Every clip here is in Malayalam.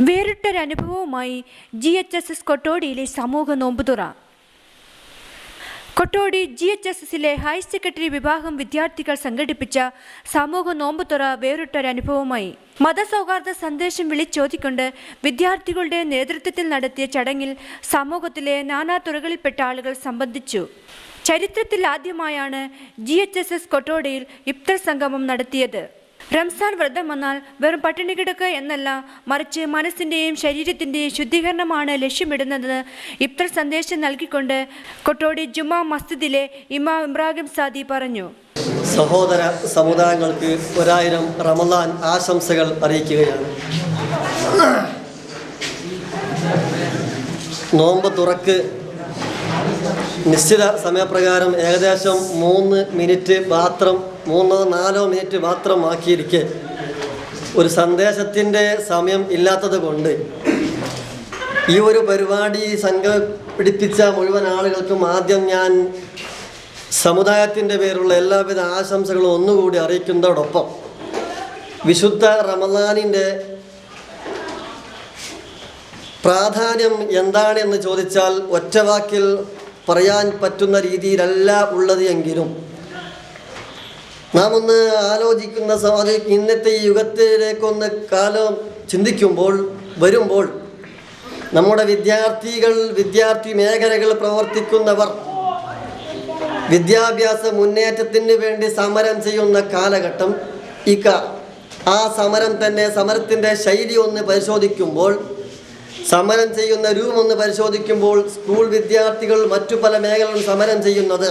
വേറിട്ടൊരനുഭവവുമായി ജി എച്ച് എസ് എസ് കൊട്ടോടിയിലെ സമൂഹ നോമ്പുതുറ. കൊട്ടോടി ജി എച്ച് എസ് എസിലെ ഹയർ സെക്കൻഡറി വിഭാഗം വിദ്യാർത്ഥികൾ സംഘടിപ്പിച്ച സമൂഹ നോമ്പുതുറ വേറിട്ടൊരനുഭവമായി മതസൗഹാർദ്ദ സന്ദേശം വിളിച്ചോതിക്കൊണ്ട് വിദ്യാർത്ഥികളുടെ നേതൃത്വത്തിൽ നടത്തിയ ചടങ്ങിൽ സമൂഹത്തിലെ നാനാതുറകളിൽപ്പെട്ട ആളുകൾ സംബന്ധിച്ചു. ചരിത്രത്തിൽ ആദ്യമായാണ് ജി എച്ച് എസ് എസ് കൊട്ടോടിയിൽ ഇഫ്തർ സംഗമം നടത്തിയത്. റംസാൻ വ്രതം വന്നാൽ വെറും പട്ടിണി കിടക്കുക എന്നല്ല മറിച്ച് മനസ്സിന്റെയും ശരീരത്തിന്റെയും ശുദ്ധീകരണമാണ് ലക്ഷ്യമിടുന്നത്. ഇഫ്തർ സന്ദേശം നൽകിക്കൊണ്ട് കൊട്ടോടി ജുമാ മസ്ജിദിലെ ഇമാം ഇബ്രാഹിം സാദി പറഞ്ഞു. സഹോദര സമുദായങ്ങൾക്ക് ഒരായിരം റമദാൻ ആശംസകൾ അറിയിക്കുകയാണ്. നോമ്പ് തുറക്ക് നിശ്ചിത സമയപ്രകാരം ഏകദേശം മൂന്ന് മിനിറ്റ് മാത്രം മൂന്നോ നാലോ മിനിറ്റ് മാത്രം ആക്കിയിരിക്കെ ഒരു സന്ദേശത്തിന്റെ സമയം ഇല്ലാത്തത് കൊണ്ട് ഈ ഒരു പരിപാടി സംഘടിപ്പിച്ച മുഴുവൻ ആളുകൾക്കും ആദ്യം ഞാൻ സമുദായത്തിന്റെ പേരുള്ള എല്ലാവിധ ആശംസകളും ഒന്നുകൂടി അറിയിക്കുന്നതോടൊപ്പം വിശുദ്ധ റമദാനിന്റെ പ്രാധാന്യം എന്താണെന്ന് ചോദിച്ചാൽ ഒറ്റവാക്കിൽ പറയാൻ പറ്റുന്ന രീതിയിലല്ല ഉള്ളത് എങ്കിലും നാം ഒന്ന് ആലോചിക്കുന്ന സമാധിക്ക് ഇന്നത്തെ ഈ യുഗത്തിലേക്കൊന്ന് കാലം ചിന്തിക്കുമ്പോൾ വരുമ്പോൾ നമ്മുടെ വിദ്യാർത്ഥികൾ വിദ്യാർത്ഥി മേഖലകൾ പ്രവർത്തിക്കുന്നവർ വിദ്യാഭ്യാസ മുന്നേറ്റത്തിന് വേണ്ടി സമരം ചെയ്യുന്ന കാലഘട്ടം ഇക്ക. ആ സമരം തന്നെ സമരത്തിന്റെ ശൈലി ഒന്ന് പരിശോധിക്കുമ്പോൾ സമരം ചെയ്യുന്ന രൂപം ഒന്ന് പരിശോധിക്കുമ്പോൾ സ്കൂൾ വിദ്യാർത്ഥികൾ മറ്റു പല മേഖലകളും സമരം ചെയ്യുന്നത്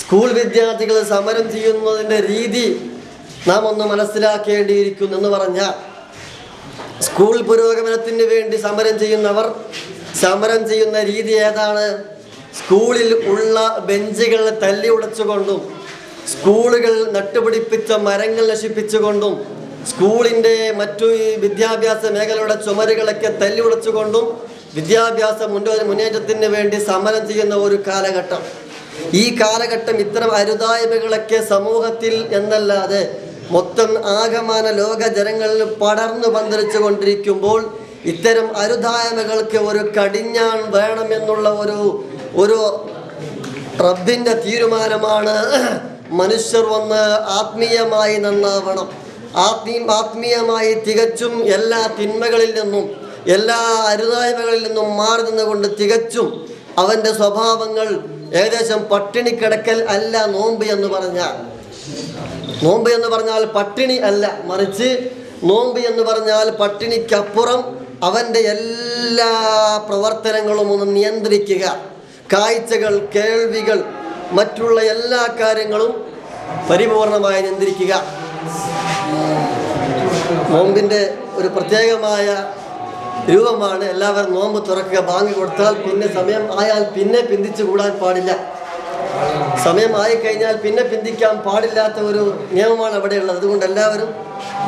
സ്കൂൾ വിദ്യാർത്ഥികൾ സമരം ചെയ്യുന്നതിന്റെ രീതി നാം ഒന്ന് മനസ്സിലാക്കേണ്ടിയിരിക്കുന്നു എന്ന് പറഞ്ഞാൽ സ്കൂൾ പുരോഗമനത്തിന് വേണ്ടി സമരം ചെയ്യുന്നവർ സമരം ചെയ്യുന്ന രീതി ഏതാണ്? സ്കൂളിൽ ഉള്ള ബെഞ്ചുകൾ തല്ലി ഉടച്ചുകൊണ്ടും സ്കൂളുകൾ നട്ടുപിടിപ്പിച്ച മരങ്ങൾ നശിപ്പിച്ചുകൊണ്ടും സ്കൂളിന്റെ മറ്റു വിദ്യാഭ്യാസ മേഖലയുടെ ചുമരുകളൊക്കെ തല്ലി ഉടച്ചുകൊണ്ടും വിദ്യാഭ്യാസ മുന്നോ മുന്നേറ്റത്തിന് വേണ്ടി സമരം ചെയ്യുന്ന ഒരു കാലഘട്ടം. ഈ കാലഘട്ടം ഇത്തരം അരുതായ്മകളൊക്കെ സമൂഹത്തിൽ എന്നല്ലാതെ മൊത്തം ആകമാന ലോക ജനങ്ങളിൽ പടർന്നു പന്തലിച്ചു കൊണ്ടിരിക്കുമ്പോൾ ഇത്തരം അരുതായ്മകൾക്ക് ഒരു കടിഞ്ഞാൺ വേണമെന്നുള്ള ഒരു ഒരു റബ്ബിന്റെ തീരുമാനമാണ് മനുഷ്യർ വന്ന് ആത്മീയമായി നന്നാവണം. ആത്മീ ആത്മീയമായി തികച്ചും എല്ലാ തിന്മകളിൽ നിന്നും എല്ലാ അരുതായ്മകളിൽ നിന്നും മാറി നിന്നുകൊണ്ട് തികച്ചും അവന്റെ സ്വഭാവങ്ങൾ ഏകദേശം പട്ടിണി കിടക്കൽ അല്ല നോമ്പ് എന്ന് പറഞ്ഞാൽ. നോമ്പ് എന്ന് പറഞ്ഞാൽ പട്ടിണി അല്ല. മറിച്ച് നോമ്പ് എന്ന് പറഞ്ഞാൽ പട്ടിണിക്കപ്പുറം അവന്റെ എല്ലാ പ്രവർത്തനങ്ങളും ഒന്ന് നിയന്ത്രിക്കുക. കാഴ്ചകൾ കേൾവികൾ മറ്റുള്ള എല്ലാ കാര്യങ്ങളും പരിപൂർണമായി നിയന്ത്രിക്കുക. നോമ്പിന്റെ ഒരു പ്രത്യേകമായ രൂപമാണ്. എല്ലാവരും നോമ്പ് തുറക്കുക ബാങ്ക് കൊടുത്താൽ പിന്നെ സമയം ആയാൽ പിന്നെ പിന്തിച്ചു കൂടാൻ പാടില്ല. സമയം ആയിക്കഴിഞ്ഞാൽ പിന്നെ പിന്തിക്കാൻ പാടില്ലാത്ത ഒരു നിയമമാണ് അവിടെ ഉള്ളത് അതുകൊണ്ട് എല്ലാവരും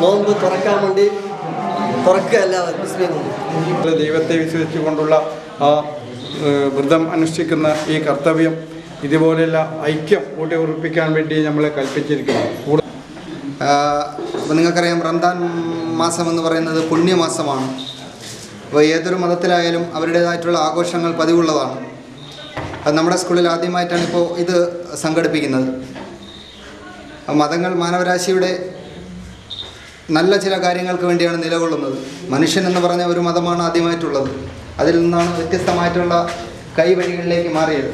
നോമ്പ് തുറക്കാൻ വേണ്ടി തുറക്കുക എല്ലാവരും. മുസ്ലിം ദൈവത്തെ വിശ്വസിച്ചുകൊണ്ടുള്ള ആ വ്രതം അനുഷ്ഠിക്കുന്ന ഈ കർത്തവ്യം ഇതുപോലെയുള്ള ഐക്യം കൂട്ടി ഉറപ്പിക്കാൻ വേണ്ടി നമ്മൾ കൽപ്പിച്ചിരിക്കുന്നു. അപ്പോൾ നിങ്ങൾക്കറിയാം റംദാൻ മാസം എന്ന് പറയുന്നത് പുണ്യമാസമാണ്. അപ്പോൾ ഏതൊരു മതത്തിലായാലും അവരുടേതായിട്ടുള്ള ആഘോഷങ്ങൾ പതിവുള്ളതാണ്. അത് നമ്മുടെ സ്കൂളിൽ ആദ്യമായിട്ടാണ് ഇപ്പോൾ ഇത് സംഘടിപ്പിക്കുന്നത്. മതങ്ങൾ മാനവരാശിയുടെ നല്ല ചില കാര്യങ്ങൾക്ക് വേണ്ടിയാണ് നിലകൊള്ളുന്നത്. മനുഷ്യൻ എന്ന് പറഞ്ഞ ഒരു മതമാണ് ആദ്യമായിട്ടുള്ളത്. അതിൽ നിന്നാണ് വ്യത്യസ്തമായിട്ടുള്ള കൈവഴികളിലേക്ക് മാറിയത്.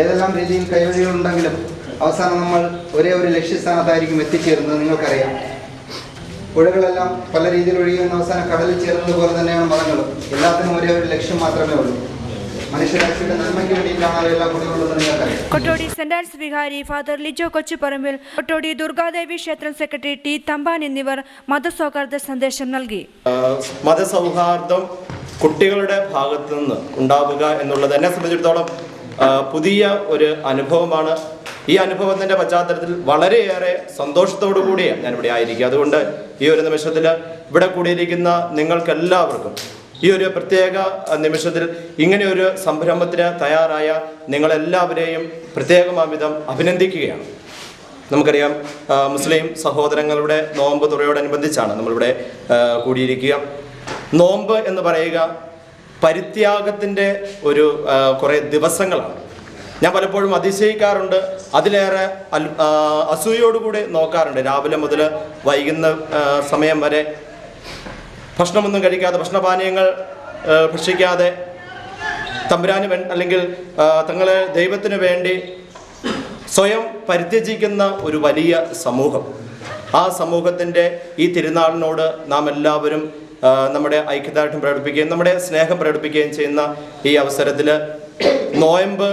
ഏതെല്ലാം രീതിയിൽ കൈവഴികളുണ്ടെങ്കിലും അവസാനം നമ്മൾ ഒരേ ഒരു ലക്ഷ്യസ്ഥാനത്തായിരിക്കും എത്തിച്ചേരുന്നത് നിങ്ങൾക്കറിയാം. പുഴകളെല്ലാം പല രീതിയിൽ ഒഴുകിയെന്ന് അവസാനം കടലിൽ ചേർന്നത് പോലെ തന്നെയാണ് മതങ്ങളും എല്ലാത്തിനും ഒരേ ഒരു ലക്ഷ്യം മാത്രമേ ഉള്ളൂ. Kottodi Saint Ann's vicar father Lijo Kochuparambil Kottodi Durgadevi ക്ഷേത്രം സെക്രട്ടറി ടി തമ്പാൻ എന്നിവർ മതസൗഹാർദ്ദ സന്ദേശം നൽകി. മതസൗഹാർദ്ദം കുട്ടികളുടെ ഭാഗത്ത് നിന്ന് ഉണ്ടാവുക എന്നുള്ളത് എന്നെ സംബന്ധിച്ചിടത്തോളം പുതിയ ഒരു അനുഭവമാണ്. ഈ അനുഭവത്തിന്റെ പശ്ചാത്തലത്തിൽ വളരെയേറെ സന്തോഷത്തോടു കൂടിയാണ് ഞാനിവിടെ ഇവിടെ ആയിരിക്കുക. അതുകൊണ്ട് ഈ ഒരു നിമിഷത്തിൽ ഇവിടെ കൂടിയിരിക്കുന്ന നിങ്ങൾക്കെല്ലാവർക്കും ഈ ഒരു പ്രത്യേക നിമിഷത്തിൽ ഇങ്ങനെ ഒരു സംരംഭത്തിന് തയ്യാറായ നിങ്ങളെല്ലാവരെയും പ്രത്യേകമാവിധം അഭിനന്ദിക്കുകയാണ്. നമുക്കറിയാം മുസ്ലിം സഹോദരങ്ങളുടെ നോമ്പ് തുറയോടനുബന്ധിച്ചാണ് നമ്മളിവിടെ കൂടിയിരിക്കുക. നോമ്പ് എന്ന് പറയുക പരിത്യാഗത്തിന്റെ ഒരു കുറേ ദിവസങ്ങളാണ്. ഞാൻ പലപ്പോഴും അതിശയിക്കാറുണ്ട്. അതിലേറെ അസൂയോടുകൂടി നോക്കാറുണ്ട്. രാവിലെ മുതൽ വൈകുന്ന സമയം വരെ ഭക്ഷണമൊന്നും കഴിക്കാതെ ഭക്ഷണപാനീയങ്ങൾ ഭക്ഷിക്കാതെ തമ്പുരാന് വേ അല്ലെങ്കിൽ തങ്ങളെ ദൈവത്തിന് വേണ്ടി സ്വയം പരിത്യജിക്കുന്ന ഒരു വലിയ സമൂഹം. ആ സമൂഹത്തിന്റെ ഈ തിരുനാളിനോട് നാം എല്ലാവരും നമ്മുടെ ഐക്യദാർഢ്യം പ്രകടിപ്പിക്കുകയും നമ്മുടെ സ്നേഹം പ്രകടിപ്പിക്കുകയും ചെയ്യുന്ന ഈ അവസരത്തിൽ നോയമ്പ്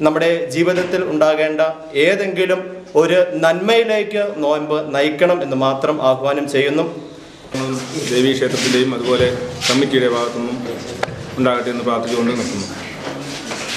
നമ്മുടെ ജീവിതത്തിൽ ഉണ്ടാകേണ്ട ഏതെങ്കിലും ഒരു നന്മയിലേക്ക് നോയമ്പ് നയിക്കണം എന്ന് മാത്രം ആഹ്വാനം ചെയ്യുന്നു. ദേവീക്ഷേത്രത്തിന്റെയും അതുപോലെ കമ്മിറ്റിയുടെ ഭാഗത്തുനിന്നും ഉണ്ടാകട്ടെ എന്ന് പ്രാർത്ഥിച്ചുകൊണ്ട് നിർത്തുന്നു